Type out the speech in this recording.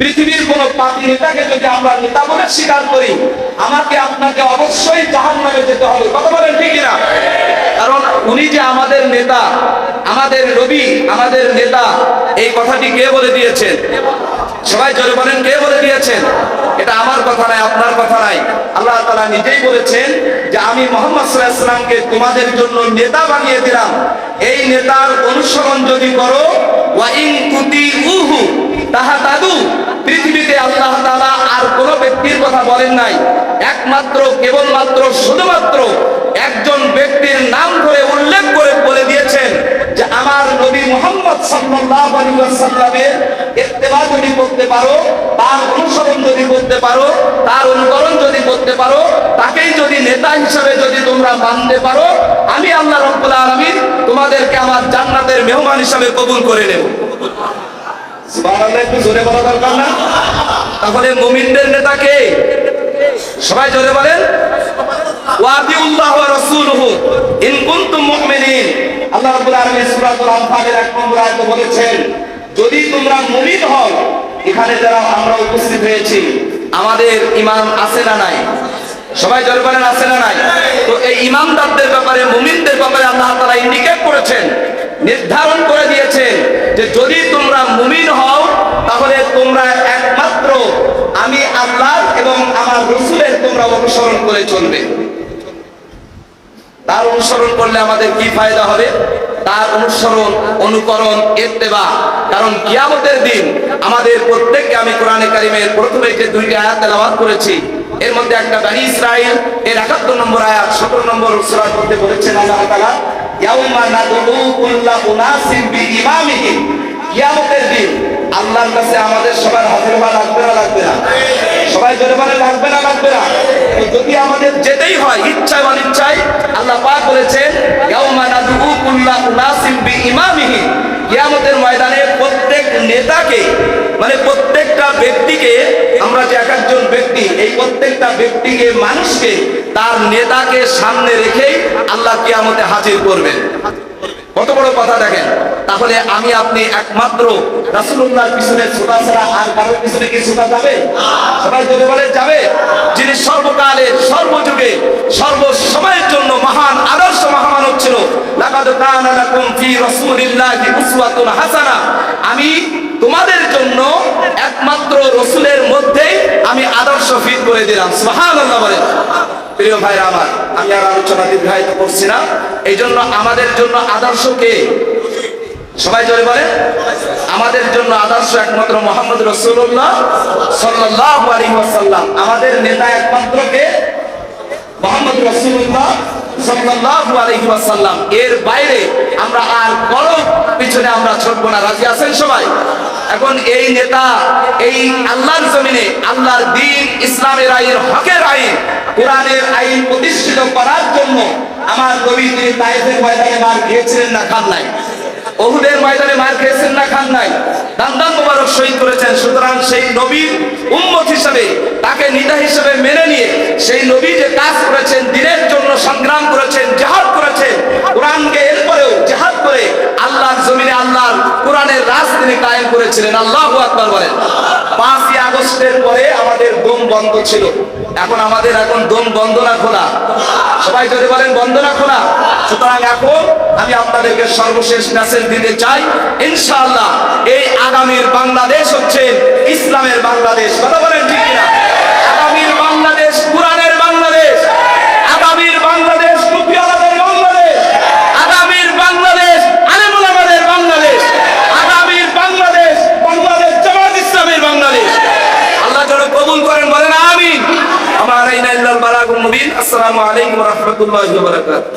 পৃথিবীর কোন পাতি নেতাকে যদি আমরা নেতা বলে স্বীকার করি, আমাকে আপনাকে অবশ্যই জাহান নামে যেতে হবে। কথা বলেন ঠিক না কারণ উনি যে আমাদের নেতা, আমাদের রবি আমাদের নেতা, এই কথাটি কে বলে দিয়েছেন? সবাই জোরে বলেন, কে বলে দিয়েছেন? এটা আমার কথা নাই আপনার কথা নাই আল্লাহ তালা নিজেই বলেছেন যে আমি মোহাম্মদ সাল্লাহামকে তোমাদের জন্য নেতা বানিয়ে দিলাম। এই নেতার অনুসরণ যদি করো তাহা পৃথিবীতে আল্লাহ আর ব্যক্তির কথা বলেন নাই। একমাত্র, কেবলমাত্র, শুধুমাত্র একজন ব্যক্তির নাম উল্লেখ করে বলে দিয়েছেন যে আমার যদি পারো, তার অনুসরণ যদি পারো, তার অনুকরণ যদি করতে পারো, তাকেই যদি নেতা হিসাবে যদি তোমরা মানতে পারো তোমাদেরকে আমার জান্নাতের মেহমান হিসাবে কবুল করে নেব। তাহলে মুমিনদের নেতা কে? সবাই জোরে বলেন। ওয়াতিউল্লাহ ওয়া রাসূলুহু, ইন কুনতুম মুমিনিন। আল্লাহ রাব্বুল আলামিন সূরাতুল আনফালের 1 নম্বর আয়াতে বলেছেন, যদি তোমরা এখানে যারা আমরা উপস্থিত হয়েছি, আমাদের ঈমান আছে না নাই? সবাই জোরে বলেন, আছে না নাই? তো এই ইমানদারদের ব্যাপারে, মুমিনদের ব্যাপারে আল্লাহ করেছেন, নির্ধারণ করে দিয়েছেন যে যদি তোমরা মুমিন হও, তাহলে তোমরা একমাত্র আমি আল্লাহ এবং আমার রসুলের তোমরা অনুসরণ করে চলবে। তার অনুসরণ করলে আমাদের কি ফায়দা হবে? তার অনুসরণ, অনুকরণ এত্তেবা কারণ কিয়ামতের দিন আমাদের প্রত্যেককে আমি কোরআনে কারিমের প্রথমে যে দুইটি আয়াত তেলাওয়াত করেছি, এর মধ্যে একটা বানি ইসরাইল এর 71 নম্বর আয়াত 17 নম্বর সূরার মধ্যে বলেছেন আল্লাহ তাআলা কুল্লা দিন আল্লাহর কাছে আমাদের লাগবে না লাগবে না? সবাই লাগবে না লাগবে না? যদি আমাদের যেতেই হয় অনিচ্ছায়, আল্লাহ ময়দানে প্রত্যেক নেতাকে মানে প্রত্যেকটা ব্যক্তিকে, আমরা যে এক একজন ব্যক্তি, এই প্রত্যেকটা ব্যক্তিকে, মানুষকে, তার নেতাকে সামনে রেখেই আল্লাহ কিয়ামতে হাজির করবেন। কত বড় কথা দেখেন। তাহলে আমি আপনি একমাত্র রাসূলুল্লাহর পিছনে ছোটা ছাড়া আর কারোর পিছনে কি ছোটা যাবে? সবাই যদি বলে যাবে। যিনি সর্বকালে, সর্বযুগে জন্য মহান আদর্শ মহামানব ছিল। লাকাদ কানা লাকুম ফি রাসূলিল্লাহি উসওয়াতুন হাসানা। আমি তোমাদের জন্য একমাত্র রসুলের মধ্যেই আমি আদর্শ ফিট করে দিলাম। সুবহানাল্লাহ বলেন। প্রিয় ভাইরা আমার, আমি আর আলোচনা দীর্ঘায়িত করছি না। এই জন্য আমাদের জন্য আদর্শ কে? সবাই জোরে বলে আমাদের জন্য আদর্শ একমাত্র মোহাম্মদ রসুল্লাহ সাল্লাহ আলী আমাদের নেতা একমাত্র কে? সাল্লাল্লাহু আলাইহি ওয়াসাল্লাম, এর বাইরে আমরা আর কলম পিছনে আমরা ছুটবো না। রাজি আছেন সবাই? এখন এই নেতা, এই আল্লাহর জমিনে, আল্লাহর দিন, ইসলামের আইন, হকের আইন, কোরআনের আইন প্রতিষ্ঠিত করার জন্য আমার নবী তিনি তাইফের ময়দানে মার গিয়েছিলেন না খান নাই ওহুদের ময়দানে মার খেয়েছেন না, খান নাই। দান্দান মোবারক শহীদ করেছেন। সুতরাং সেই নবীর উম্মত হিসেবে, তাকে নিদা হিসেবে মেনে নিয়ে সেই নবী যে কাজ করেছেন, দিনের জন্য সংগ্রাম করেছেন, জাহাদ করেছেন, কোরআনকে এরপরেও জাহাদ করে আল্লাহর জমিনে আল্লাহর কোরআনের রাজ তিনি কায়েম করেছিলেন। আল্লাহ আকবর বলেন। পাঁচই আগস্টের পরে আমাদের দম বন্ধ ছিল। এখন আমাদের এখন দম বন্ধ না খোলা। সবাই যদি বলেন বন্ধ না খোলা, সুতরাং এখন আমি আপনাদেরকে সর্বশেষ মেসেজ দিতে চাই, ইনশাআল্লাহ, এই আগামীর বাংলাদেশ হচ্ছে ইসলামের বাংলাদেশ। কথা বলেন ঠিক কিনা? بلاغ مبين. السلام عليكم ورحمة الله وبركاته.